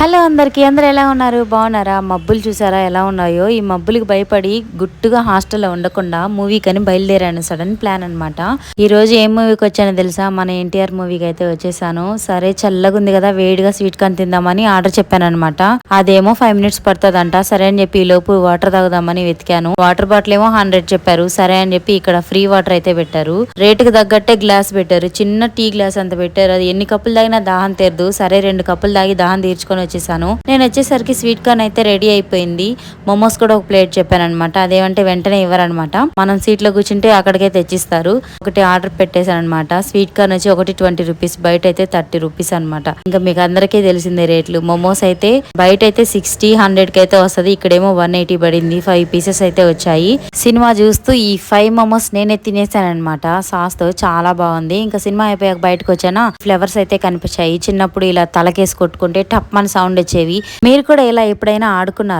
Hello అందరికీ అందరు ఎలా ఉన్నారు? బాగున్నారా? మబ్బులు చూసారా? ఎలా ఉన్నాయో? ఈ మబ్బులకి భయపడి గుట్టుగా హాస్టల్లో ఉండకుండా మూవీ కని బయలుదేరాను. సడన్ ప్లాన్ అనమాట ఈ రోజు ఏం మూవీకి వచ్చానో తెలుసా? మన ఎన్టీఆర్ మూవీకి అయితే వచ్చేసాను. సరే చల్లగా ఉంది కదా వేడిగా స్వీట్ కాన్ తిందామని ఆర్డర్ చెప్పాను అనమాట అదేమో ఫైవ్ మినిట్స్ పడుతుందంట. సరే అని చెప్పి ఈ లోపు వాటర్ తాగుదామని వెతికాను. వాటర్ బాటిల్ ఏమో హండ్రెడ్ చెప్పారు. సరే అని చెప్పి ఇక్కడ ఫ్రీ వాటర్ అయితే పెట్టారు. రేటుకి తగ్గట్టే గ్లాస్ పెట్టారు. చిన్న టీ గ్లాస్ అంత పెట్టారు. అది ఎన్ని కప్పులు తాగినా దాహం తీరదు. సరే రెండు కప్పులు తాగి దాహం తీర్చుకొని వచ్చేసాను. నేను వచ్చేసరికి స్వీట్ కార్న్ అయితే రెడీ అయిపోయింది. మోమోస్ కూడా ఒక ప్లేట్ చెప్పాను అనమాట అదేమంటే వెంటనే ఇవ్వరనమాట మనం సీట్లో కూర్చుంటే అక్కడికే తెచ్చిస్తారు. ఒకటి ఆర్డర్ పెట్టేశాను అనమాట స్వీట్ కార్న్ వచ్చి ఒకటి ట్వంటీ రూపీస్ బయట అయితే థర్టీ రూపీస్ అనమాట ఇంకా మీకు అందరికీ తెలిసిందే రేట్లు. మోమోస్ అయితే బయట అయితే సిక్స్టీ హండ్రెడ్కి అయితే వస్తుంది. ఇక్కడేమో వన్ ఎయిటీ పడింది. ఫైవ్ పీసెస్ అయితే వచ్చాయి. సినిమా చూస్తూ ఈ ఫైవ్ మోమోస్ నేనే తినేసాను అనమాట సాస్తో చాలా బాగుంది. ఇంకా సినిమా అయిపోయాక బయటకు వచ్చానా? ఫ్లవర్స్ అయితే కనిపించాయి. చిన్నప్పుడు ఇలా తలకేసి కొట్టుకుంటే టప్ మన సౌండ్ వచ్చేవి. మీరు కూడా ఇలా ఎప్పుడైనా ఆడుకున్నారా?